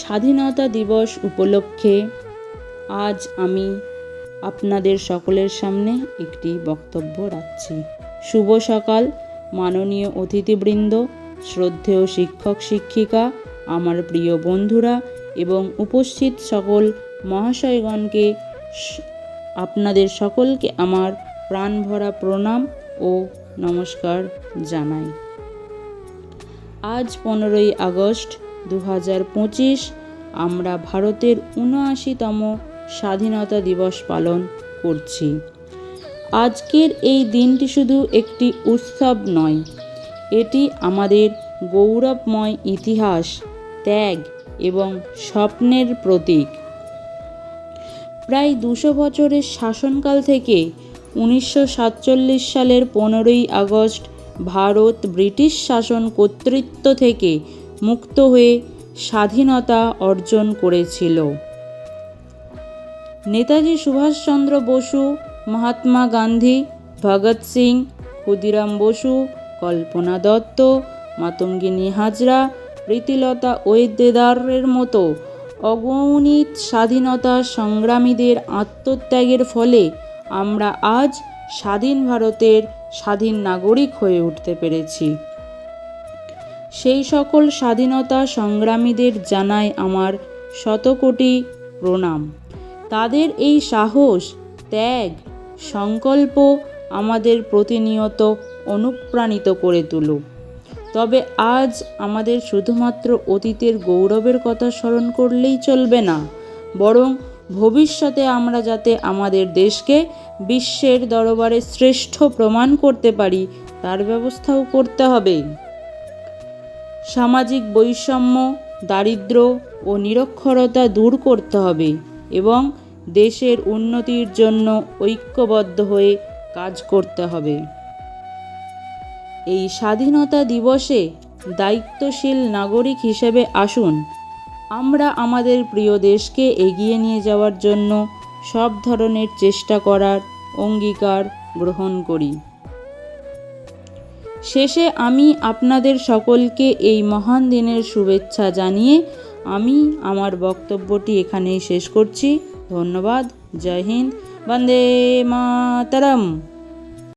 স্বাধীনতা দিবস উপলক্ষে আজ আমি আপনাদের সকলের সামনে একটি বক্তব্য রাখছি। শুভ সকাল, মাননীয় অতিথিবৃন্দ, শ্রদ্ধেয় শিক্ষক, শিক্ষিকা, আমার প্রিয় বন্ধুরা এবং উপস্থিত সকল মহাশয়গণকে আপনাদের সকলকে আমার প্রাণভরা প্রণাম ও নমস্কার জানাই। আজ পনেরোই আগস্ট দু পঁচিশ আমরা ভারতের উনআশিতম স্বাধীনতা দিবস পালন করছি। আজকের এই দিনটি শুধু একটি উৎসব নয়, এটি আমাদের গৌরবময় ইতিহাস, ত্যাগ এবং স্বপ্নের প্রতীক। প্রায় দুশো বছরের শাসনকাল থেকে উনিশশো সাতচল্লিশ সালের পনেরোই আগস্ট ভারত ব্রিটিশ শাসন কর্তৃত্ব থেকে মুক্ত হয়ে স্বাধীনতা অর্জন করেছিল। নেতাজি সুভাষচন্দ্র বসু, মহাত্মা গান্ধী, ভগৎ সিং, ক্ষুদিরাম বসু, কল্পনা দত্ত, মাতঙ্গিনী হাজরা, প্রীতিলতা ওয়েদেদারের মতো অগণিত স্বাধীনতা সংগ্রামীদের আত্মত্যাগের ফলে আমরা আজ স্বাধীন ভারতের স্বাধীন নাগরিক হয়ে উঠতে পেরেছি। সেই সকল স্বাধীনতা সংগ্রামীদের জানাই আমার শতকোটি প্রণাম। তাদের এই সাহস, ত্যাগ, সংকল্প আমাদের প্রতিনিয়ত অনুপ্রাণিত করে তুলুক। তবে আজ আমাদের শুধুমাত্র অতীতের গৌরবের কথা স্মরণ করলেই চলবে না, বরং ভবিষ্যতে আমরা যাতে আমাদের দেশকে বিশ্বের দরবারে শ্রেষ্ঠ প্রমাণ করতে পারি, তার ব্যবস্থাও করতে হবে। সামাজিক বৈষম্য দারিদ্র্য ও নিরক্ষরতা দূর করতে হবে এবং দেশের উন্নতির জন্য ঐক্যবদ্ধ হয়ে কাজ করতে হবে। এই স্বাধীনতা দিবসে দায়িত্বশীল নাগরিক হিসেবে আসুন। আমরা আমাদের প্রিয় দেশকে এগিয়ে নিয়ে যাওয়ার জন্য সব ধরনের চেষ্টা করার অঙ্গীকার গ্রহণ করি। শেষে আমি আপনাদের সকলকে এই মহান দিনের শুভেচ্ছা জানিয়ে আমি আমার বক্তব্যটি এখানেই শেষ করছি। ধন্যবাদ। জয় হিন্দ। বন্দে মাতরম।